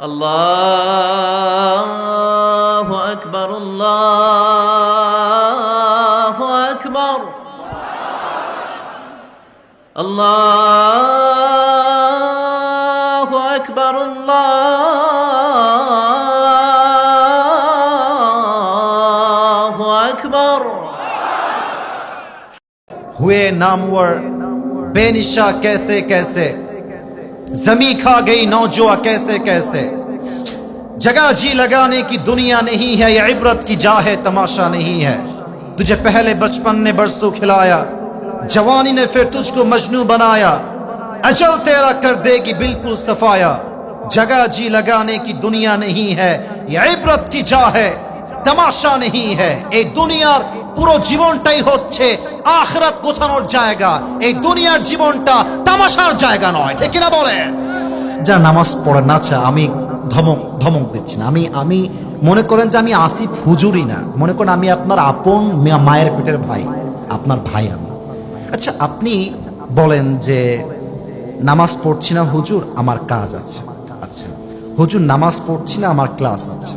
اللہ أكبر اللہ أكبر اللہ أكبر اللہ أكبر ہوئے نامور بے نشا کیسے کیسے؟ زمیں کھا گئی نوجوا کیسے کیسے؟ جگہ جی لگانے کی دنیا نہیں ہے، یہ عبرت کی جا ہے، تماشا نہیں ہے۔ تجھے پہلے بچپن نے برسوں کھلایا، جوانی نے پھر تجھ کو مجنو بنایا۔ اجل تیرا کر دے گی بالکل صفایا۔ جگہ جی لگانے کی دنیا نہیں ہے، یہ عبرت کی جا ہے۔ তামাশা নেহি হ্যায় এই দুনিয়ার পুরো জীবনটাই হচ্ছে আখরাত গোছানোর জায়গা। এই দুনিয়ার জীবনটা তামাশার জায়গা নয়, ঠিক কিনা বলে? যা নামাজ পড়ে না আচ্ছা আমি ধমক ধমক দিচ্ছি না। আমি আমি মনে করেন যে আমি আসিফ হুজুরই না। মনে করেন আমি আপনার আপন মায়ের পেটের ভাই, আপনার ভাই আমি। আচ্ছা আপনি বলেন যে নামাজ পড়ছি না হুজুর, আমার কাজ আছে। আচ্ছা হুজুর, নামাজ পড়ছি না, আমার ক্লাস আছে।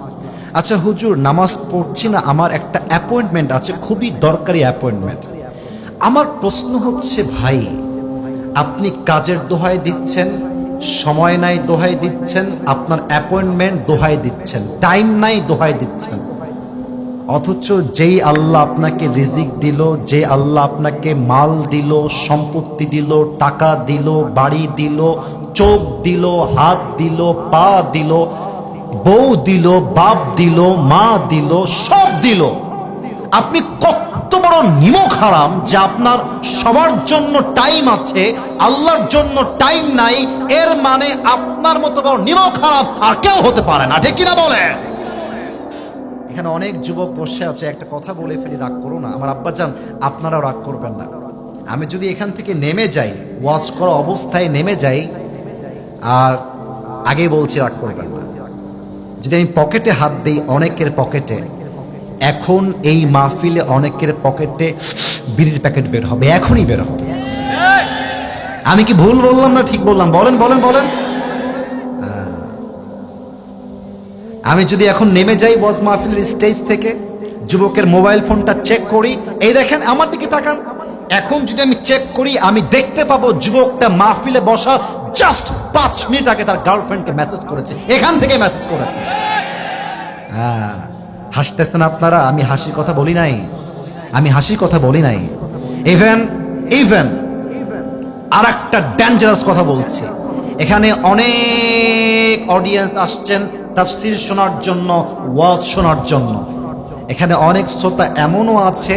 আচ্ছা হুজুর, নামাজ পড়ছি না, আমার একটা অ্যাপয়েন্টমেন্ট আছে, খুবই দরকারি অ্যাপয়েন্টমেন্ট আমার প্রশ্ন হচ্ছে, ভাই, আপনি কাজের দোহাই দিচ্ছেন, সময় নাই দোহাই দিচ্ছেন, আপনার অ্যাপয়েন্টমেন্ট দোহাই দিচ্ছেন টাইম নাই দোহাই দিচ্ছেন। অথচ যেই আল্লাহ আপনাকে রিজিক দিল যে আল্লাহ আপনাকে মাল দিল, সম্পত্তি দিল, টাকা দিল, বাড়ি দিল, চোখ দিল, হাত দিল, পা দিল বউ দিল, বাপ দিল, মা দিল, সব দিল। আপনি কত বড় নিমক হারাম যে আপনার সবার জন্য টাইম আছে, আল্লাহর জন্য টাইম নাই, এর মানে আপনার মতো বড় নিমক হারাম আর কেউ হতে পারে না। ঠিক কিনা বলে এখানে অনেক যুবক বসে আছে, একটা কথা বলে ফেলি, রাগ করো না। আমার আব্বা যান, আপনারাও রাগ করবেন না। আমি যদি এখান থেকে নেমে যাই ওয়াচ করা অবস্থায় নেমে যাই, আর আগেই বলছি রাগ করবেন না। যদি আমি পকেটে হাত দিই অনেকের পকেটে, এখন এই মাহফিলে অনেকের পকেটে বিড়ির প্যাকেট বের হবে, এখনই বের হবে। আমি কি ভুল বললাম না ঠিক বললাম? বলেন বলেন বলেন। হ্যাঁ। আমি যদি এখন নেমে যাই বস মাহফিলের স্টেজ থেকে, যুবকের মোবাইল ফোনটা চেক করি, এই দেখেন, আমার দিকে তাকান। এখন যদি আমি চেক করি, আমি দেখতে পাবো যুবকটা মাহফিলে বসা জাস্ট পাঁচ মিনিট আগে তার গার্লফ্রেন্ডকে মেসেজ করেছে। এখান থেকে মেসেজ করেছে। হ্যাঁ হাসতেছেন আপনারা, আমি হাসির কথা বলি নাই। আমি হাসির কথা বলি নাই। ইভেন ইভেন আর একটা ডেঞ্জারাস কথা বলছি। এখানে অনেক অডিয়েন্স আসছেন তাফসির শোনার জন্য, ওয়াজ শোনার জন্য। এখানে অনেক শ্রোতা এমনও আছে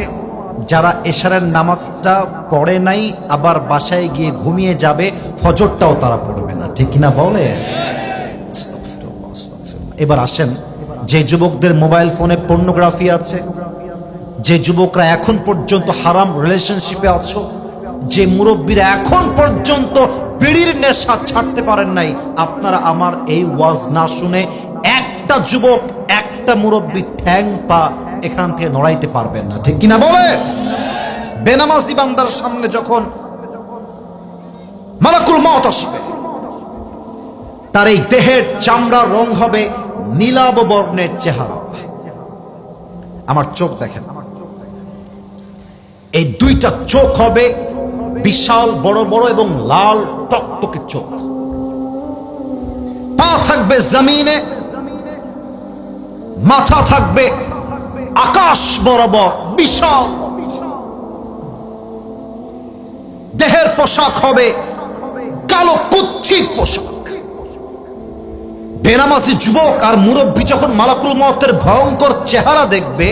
যারা এশারের নামাজটা পড়ে নাই, আবার বাসায় গিয়ে ঘুমিয়ে যাবে, ফজরটাও তারা পড়বে না ঠিক কিনা বলে। এবার আসেন, যে যুবকদের মোবাইল ফোনে পর্নোগ্রাফি আছে, যে যুবকরা এখন পর্যন্ত হারাম রিলেশনশিপে আছো, যে মুরব্বীরা এখন পর্যন্ত বিড়ির নেশা ছাড়তে পারেন নাই, আপনারা আমার এই ওয়াজ না শুনে একটা যুবক, একটা মুরব্বী ঠ্যাং পা এখান থেকে নড়াইতে পারবেন না। ঠিক কিনা বলে? বেনামাজি বান্দার সামনে যখন মালাকুল মত আসবে তার এই দেহের চামড়ার রং হবে নীলাব বর্ণের চেহারা। আমার চোখ দেখেন। এই দুইটা চোখ হবে বিশাল, বড় বড় এবং লাল টকটকে চোখ। পা থাকবে জমিনে, মাথা থাকবে আকাশ বরাবর বিশাল। দেহের পোশাক হবে কালো কুচ্ছিত পোশাক। বেনামাজি যুবক আর মুরব্বী যখন মালাকুল মতের ভয়ঙ্কর চেহারা দেখবে,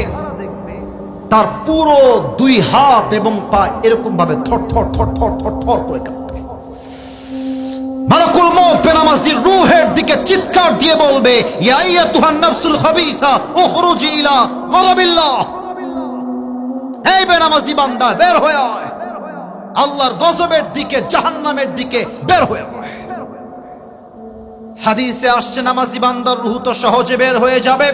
তার পুরো দুই হাত এবং পা এরকম ভাবে থর থর থর থর থর থর করে কাঁপবে। মালাকুল মত বেনামাজির রুহের দিকে চিৎকার দিয়ে বলবে, ইয়া আইয়াতুহান নাফসুল খাবিসা, উখরুজি ইলা গযাবিল্লাহ এই বেনামাজি বান্দা, বের হয়ে আল্লাহর গজবের দিকে, জাহান্নামের দিকে বের হয়ে হাদিসে আসছে, নামাজি বান্দার রুহু তো সহজে বের হয়ে যাবে।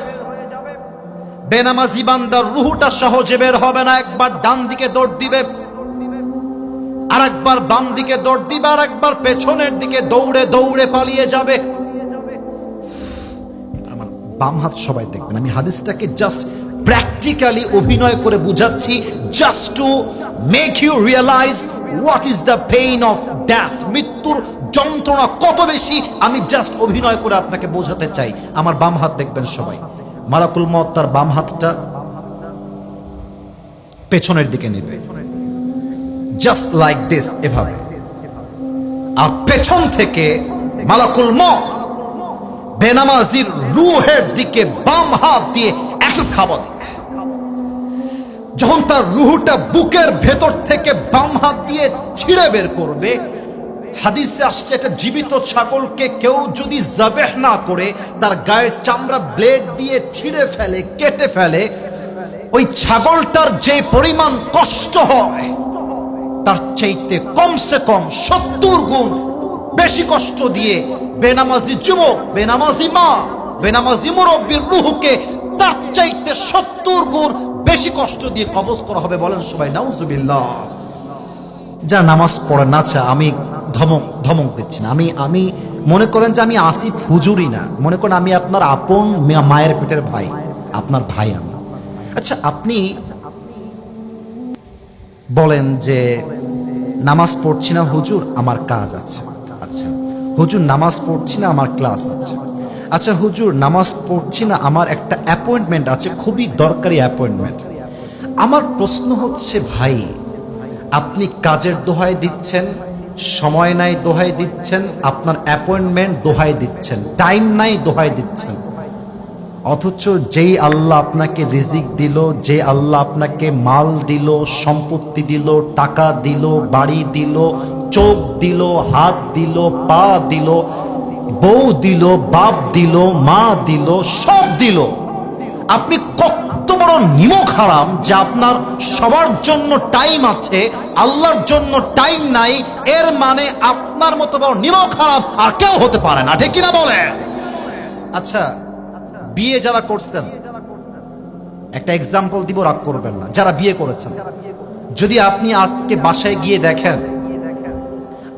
বেনামাজি বান্দার রুহুটা সহজে বের হবে না, একবার ডান দিকে দৌড় দিবে আর একবার বাম দিকে দৌড় দিবে আর একবার পেছনের দিকে দৌড়ে দৌড়ে পালিয়ে যাবে। বাম হাত সবাই দেখবেন, আমি হাদিসটাকে জাস্ট প্র্যাকটিক্যালি অভিনয় করে বুঝাচ্ছি just to make you realise what is the pain of death মৃত্যুর যন্ত্রণা কত বেশি, আমি জাস্ট অভিনয় করে আপনাকে বোঝাতে চাই। আমার বাম হাত দেখবেন সবাই। মারাকুল মত তার বাম হাতটা পেছনের দিকে নেবে। জাস্ট লাইক দিস এভাবে। আর পেছন থেকে মালাকুল মত বেনামাজির রুহের দিকে বাম হাত দিয়ে একটা থাবা দিবে যখন তার রুহুটা বুকের ভেতর থেকে বাম হাত দিয়ে ছিঁড়ে বের করবে হাদিসে আসছে, একটা জীবিত ছাগলকে কেউ যদি জাবেহ না করে, তার গায়ের চামড়া ব্লেড দিয়ে ছিঁড়ে ফেলে, কেটে ফেলে, ওই ছাগলটার যে পরিমাণ কষ্ট হয়, তার চাইতে কমসে কম সত্তর গুণ বেশি কষ্ট দিয়ে বেনামাজি যুবক, বেনামাজি মা, বেনামাজি মুরব্বীর রুহুকে তার চাইতে সত্তর গুণ বেশি কষ্ট দিয়ে কবজ করা হবে বলেন সবাই, নাউজুবিল্লাহ। যা নামাজ পড়ে না আমি ধমক ধমক দিচ্ছি না। আমি আমি মনে করেন যে আমি আসিফ হুজুরি না। মনে করেন আমি আপনার আপন মায়ের পেটের ভাই, আপনার ভাই আমি। আচ্ছা আপনি বলেন যে নামাজ পড়ছি না, হুজুর, আমার কাজ আছে। আচ্ছা হুজুর, নামাজ পড়ছি না, আমার ক্লাস আছে। আচ্ছা হুজুর, নামাজ পড়ছি না, আমার একটা অ্যাপয়েন্টমেন্ট আছে, খুবই দরকারি অ্যাপয়েন্টমেন্ট। আমার প্রশ্ন হচ্ছে, ভাই, আপনি কাজের দোহাই দিচ্ছেন সময় নাই দোহাই দিচ্ছেন, আপনার অ্যাপয়েন্টমেন্ট দোহাই দিচ্ছেন টাইম নাই দোহাই দিচ্ছেন। অথচ যেই আল্লাহ আপনাকে রিজিক দিল যে আল্লাহ আপনাকে মাল দিল, সম্পত্তি দিল, টাকা দিল, বাড়ি দিল, চোখ দিল, হাত দিল, পা দিল, বউ দিল, বাপ দিল, মা দিল, সব দিল। আপনি বড় নিমক হারাম, যে আপনার সবার জন্য টাইম আছে, আল্লাহর জন্য টাইম নাই, এর মানে আপনার মতো বড় নিমক হারাম আর কেউ হতে পারে না। ঠিক কিনা বলে? আচ্ছা বিয়ে যারা করছেন, একটা এক্সাম্পল দিব, রাগ করবেন না। যারা বিয়ে করেছেন, যদি আপনি আজকে বাসায় গিয়ে দেখেন,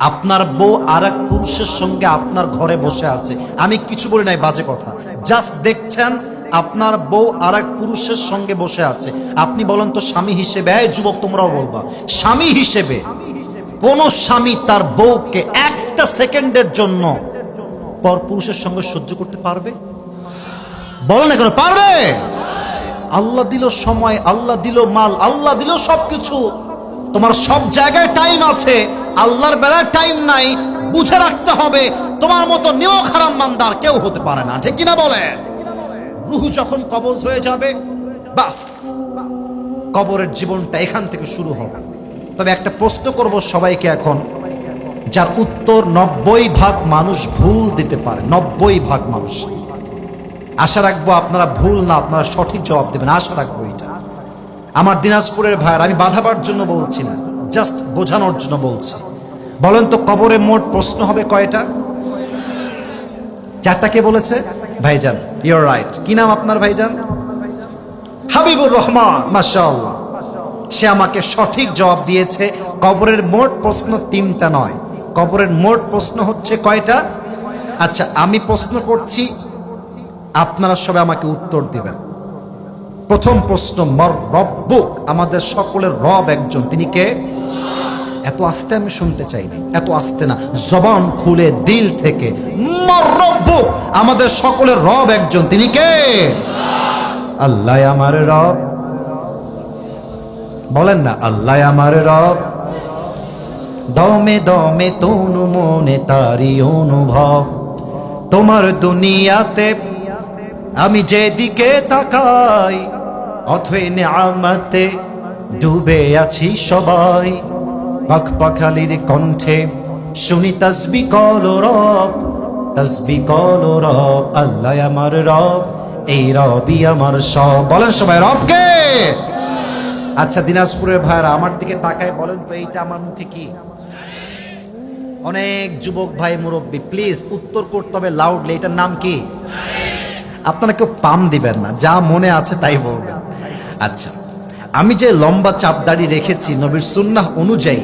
আপনার বউ আর এক পুরুষের সঙ্গে আপনার ঘরে বসে আছে, আমি কিছু বলি নাই, বাজে কথা। জাস্ট দেখছেন আপনার বউ আর পুরুষের সঙ্গে বসে আছে। আপনি বলেন তো স্বামী হিসেবে, এই যুবক, তোমরাও বলবা। স্বামী হিসেবে, কোন স্বামী তার বউকে একটা সেকেন্ডের জন্য পর পুরুষের সঙ্গে সহ্য করতে পারবে? বলো না কেন, পারবে? আল্লাহ দিল সময়, আল্লাহ দিল মাল, আল্লাহ দিল সবকিছু। তোমার সব জায়গায় টাইম আছে, আল্লাহর বেলায় টাইম নাই, বুঝে রাখতে হবে, তোমার মতো নিয় খারাপ মান্দার কেউ হতে পারে না। ঠিক কিনা বলে রুহু যখন কবজ হয়ে যাবে, বাস, কবরের জীবনটা এখান থেকে শুরু হবে। তবে একটা প্রশ্ন করব সবাইকে এখন, যার উত্তর নব্বই ভাগ মানুষ ভুল দিতে পারে, নব্বই ভাগ মানুষ। আশা রাখব আপনারা ভুল না, আপনারা সঠিক জবাব দেবেন, আশা রাখব এটা। আমার দিনাজপুরের ভাইয়ের, আমি বাধাবার জন্য বলছি না জাস্ট বোঝানোর জন্য বলছি। বলেন তো কবরে মোট প্রশ্ন হবে কয়টা? চারটা কে বলেছে? ভাইজান ইউর রাইট কি নাম আপনার ভাইজান? হাবিবুর রহমান, মাশাআল্লাহ। সে আমাকে সঠিক জবাব দিয়েছে, কবরের মোট প্রশ্ন তিনটা নয়। কবরের মোট প্রশ্ন হচ্ছে কয়টা? আচ্ছা আমি প্রশ্ন করছি, আপনারা সবাই আমাকে উত্তর দিবেন। প্রথম প্রশ্ন, মর রব্বুক, আমাদের সকলের রব একজন। তিনি কে? এত আস্তে আমি শুনতে চাইনি, এত আস্তে না। জবান খুলে দিল থেকে আমাদের সকলের রব একজন, তিনি কে? আল্লাহ আমার রব। বলেন না, আল্লাহ আমার রব। দমে দমে তনু মনে তারি অনুভব, তোমার দুনিয়াতে আমি যেদিকে তাকাই, অথই আমাতে ডুবে আছি সবাই। পাখালির কণ্ঠে শুনি তসবি কল রব, তসবি কল রব, আল্লাহ আমার রব, এই রবই আমার সব। বলেন সবাই, রবকে? আচ্ছা দিনাজপুরের ভাইরা আমার দিকে তাকায় বলেন তো, এইটা আমার মুখে কি? অনেক যুবক ভাই মুরব্বী, প্লিজ উত্তর করতে হবে লাউডলি এটার নাম কি? আপনারা কেউ পাম দিবেন না, যা মনে আছে তাই বলবেন। আচ্ছা আমি যে লম্বা চাপ দাড়ি রেখেছি নবীর সুন্নাহ অনুযায়ী,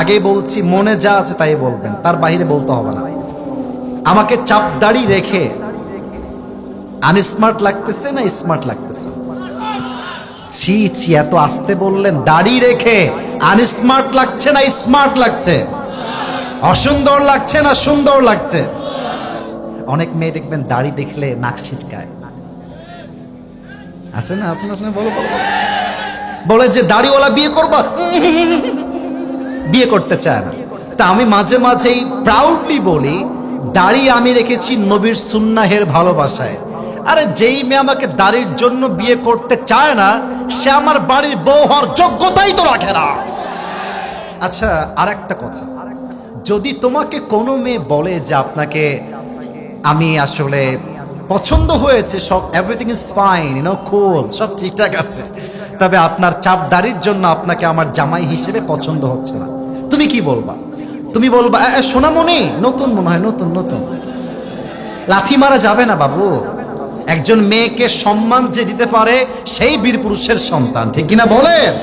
আগে বলছি মনে যা আছে তাই বলবেন, তার বাইরে বলতে হবে না। আমাকে চাপ দাড়ি রেখে আনস্মার্ট লাগতেছে না স্মার্ট লাগতেছে? ছি ছি, এত আসতে বললেন, দাড়ি রেখে আনস্মার্ট লাগছে না স্মার্ট লাগছে? অসুন্দর লাগছে না সুন্দর লাগছে? অনেক মেয়ে দেখবেন দাড়ি দেখলে নাক ছিটকায়। আছে না আছে না আছে না, বলো বলো। বলো। যে, দাড়িওয়ালা বিয়ে করবা? বিয়ে করতে চায় না। তা আমি মাঝে মাঝেই প্রাউডলি বলি, দাড়ি আমি রেখেছি নবীর সুন্নাহের ভালোবাসায়। আরে, যেই মেয়ে আমাকে দাড়ির জন্য বিয়ে করতে চায় না, সে আমার বাড়ির বউ হওয়ার যোগ্যতাই তো রাখে না। আচ্ছা আর একটা কথা। যদি তোমাকে কোনো মেয়ে বলে যে, আপনাকে আমি আসলে পছন্দ হয়েছে, সব everything is fine you know cool সব ঠিকঠাক আছে। তবে আপনার চাপ দাড়ির জন্য আপনাকে আমার জামাই হিসেবে পছন্দ হচ্ছে না। তুমি কি বলবা? তুমি বলবা "এ, এ, সোনামণি নতুন মনে হয় নতুন নতুন। লাথি মারা যাবে না বাবু। একজন মেয়েকে সম্মান যে দিতে পারে সেই বীর পুরুষের সন্তান ঠিক কিনা বলেন?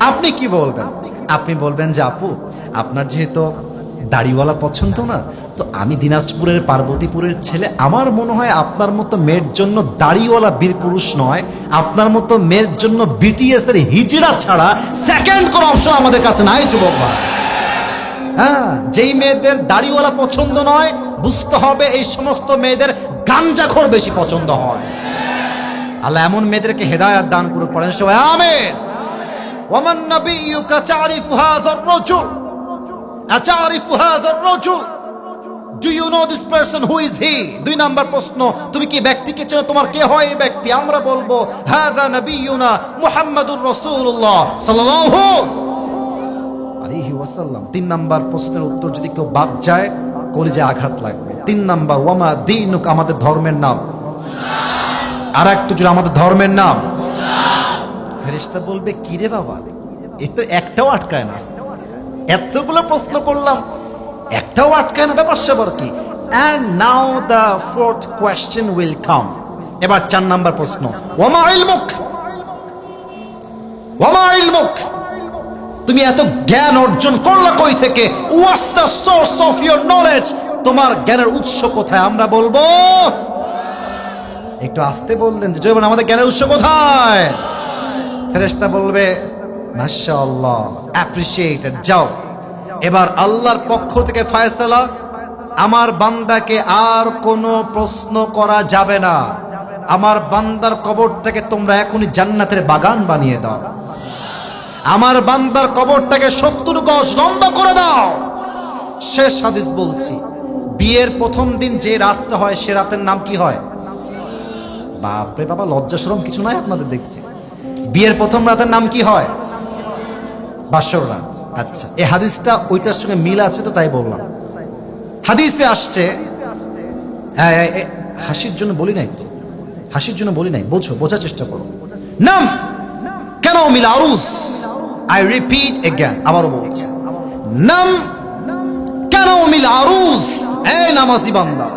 আপনি কি বলবেন? আপনি বলবেন যে আপু আপনার যেহেতু দাড়িওয়ালা পছন্দ না তো আমি দিনাজপুরের পার্বতীপুরের ছেলে, আমার মনে হয় আপনার মতো মেয়ের জন্য দাড়িওয়ালা বীর পুরুষ নয়। আপনার মতো মেয়ের জন্য বিটিএস এর হিজড়া ছাড়া সেকেন্ড কোনো অপশন আমাদের কাছে নাই, যুবক ভাই। হ্যাঁ যেই মেয়েদের দাড়িওয়ালা পছন্দ নয়, বুঝতে হবে এই সমস্ত মেয়েদের গাঞ্জাখোর বেশি পছন্দ হয়। আল্লাহ এমন মেয়েদেরকে হেদায়াত দান করে পড়েন সবাই, আমেন। ওমান নাবিয়্যুকা তারিফু হাযার রাজুল। আতারিফু হাযার রাজুল। Do you know this person who is he দুই নাম্বার প্রশ্ন, তুমি কি ব্যক্তিকে চেনো? তোমার কে হয় এই ব্যক্তি? আমরা বলব হাযা নবিয়ুনা মুহাম্মাদুর রাসূলুল্লাহ সাল্লাল্লাহু আলাইহি ওয়াসাল্লাম। তিন নাম্বার প্রশ্নের উত্তর যদি কেউ বাদ যায়, কলিজে আঘাত লাগবে। তিন নাম্বার, ওয়ামা দিনুক? আমাদের ধর্মের নাম। আর একটু যদি আমাদের ধর্মের নাম। ফেরেশতা বলবে কি রে বাবা, এ তো একটাও আটকায় না। এতগুলো প্রশ্ন করলাম একটাও আটকায় না, ব্যাপার স্যাপার কি? And now the fourth question will come এবার চার নাম্বার প্রশ্ন। ওয়ামা ইলমুক ওয়ামা ইলমুক তুমি এত জ্ঞান অর্জন করলা কই থেকে? What's the source of your knowledge তোমার জ্ঞানের উৎস কোথায়? আমরা বলব, একটু আসতে বললেন যে জয়বান আমাদের জ্ঞানের উৎস কোথায়? ফেরেশতা বলবে, মাশাআল্লাহ অ্যাপ্রিশিয়েটেড যাও। এবার আল্লাহর পক্ষ থেকে ফায়সালা, আমার বান্দাকে আর কোনো প্রশ্ন করা যাবে না। আমার বান্দার কবরটাকে তোমরা এখনই জান্নাতের বাগান বানিয়ে দাও। আমার বান্দার কবরটাকে সত্তর গজ লম্বা করে দাও। শেষ হাদিস বলছি, বিয়ের প্রথম দিন যে রাতটা হয়, সে রাতের নাম কি হয়? বাপরে বাবা, লজ্জা সরম কিছু নাই আপনাদের দেখছি। বিয়ের প্রথম রাতের নাম কি হয়? বাসর রাত। আচ্ছা এই হাদিসটা ওইটার সঙ্গে মিল আছে তো তাই বললাম। হাদিসে আসছে হ্যাঁ হাসির জন্য বলি নাই তো? হাসির জন্য বলি নাই, বোঝো, বোঝার চেষ্টা করো। নাম! কেন মিল আরুস আই রিপিট এগেন আবারও বলছি। নাম! কেন মিল আরুস এই নামাজি বান্দা,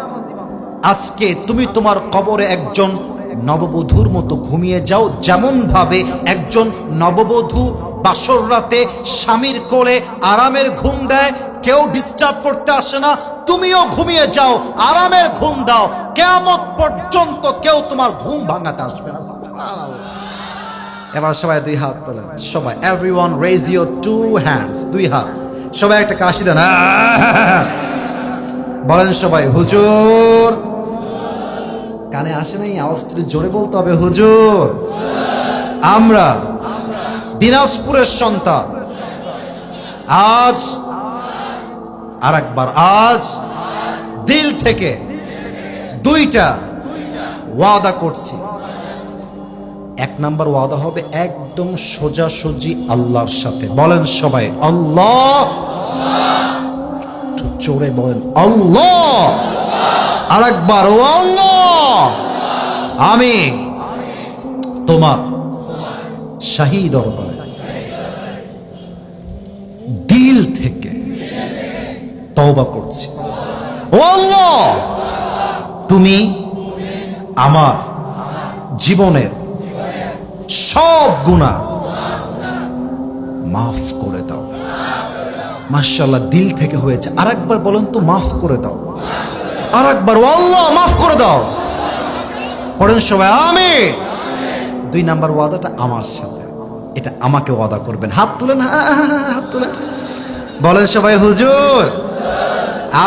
আজকে তুমি তোমার কবরে একজন নববধূর মতো ঘুমিয়ে যাও যেমন ভাবে একজন নববধূ বাসর রাতে স্বামীর কোলে আরামের ঘুম দেয়, কেউ ডিস্টার্ব করতে আসে না, তুমিও ঘুমিয়ে যাও, আরামের ঘুম দাও কেমন পর্যন্ত কেউ তোমার ঘুম ভাঙাতে আসবে না এবার সবাই দুই হাত তোলেন, সবাই everyone raise your two hands দুই হাত। সবাই একটা কাশি দেন! বলেন সবাই, হুজুর। কানে আসে নাই আওয়াজটা জোরে বলতে হবে, হুজুর। আমরা দিনাজপুরের সন্তান। আজ আর একবার আজ দিল থেকে দুইটা ওয়াদা করছি। এক নাম্বার ওয়াদা হবে একদম সোজাসুজি আল্লাহর সাথে। বলেন সবাই, আল্লাহ। জোরে বলেন, আল্লাহ। আর একবার আমি তোমার শাহী দরবারে দিল থেকে তওবা করছি। ও আল্লাহ! তুমি আমার জীবনের সব গুণা মাফ করে দাও। মাশাল্লাহ দিল থেকে হয়েছে। আর একবার বলেন তো, মাফ করে দাও। আর একবার আল্লাহ, মাফ করে দাও। পড়েন সবাই আমি দুই নাম্বার ওয়াদাটা আমার সাথে। এটা আমাকে ওয়াদা করবেন। হাত তুলেন হাত তুলেন বলেন সবাই, হুজুর,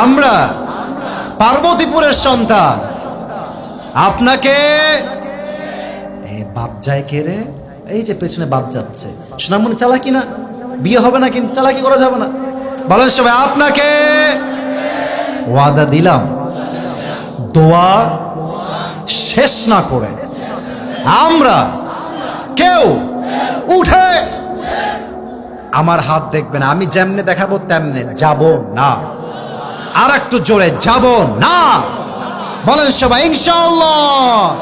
আমরা পার্বতীপুরের সন্তান। আপনাকে বাদ যায় কে রে? এই যে পেছনে বাদ যাচ্ছে। সোনামণি চালাকি না? বিয়ে হবে না কিন্তু চালাকি করা যাবে না। বলেন সবাই, আপনাকে ওয়াদা দিলাম। দোয়া শেষ না করে আমরা? কেউ? উঠে! আমার হাত দেখবেন আমি যেমনে দেখাবো তেমনে যাব না। আর একটু জোরে, যাব না। বলেন সবাই, ইনশাআল্লাহ।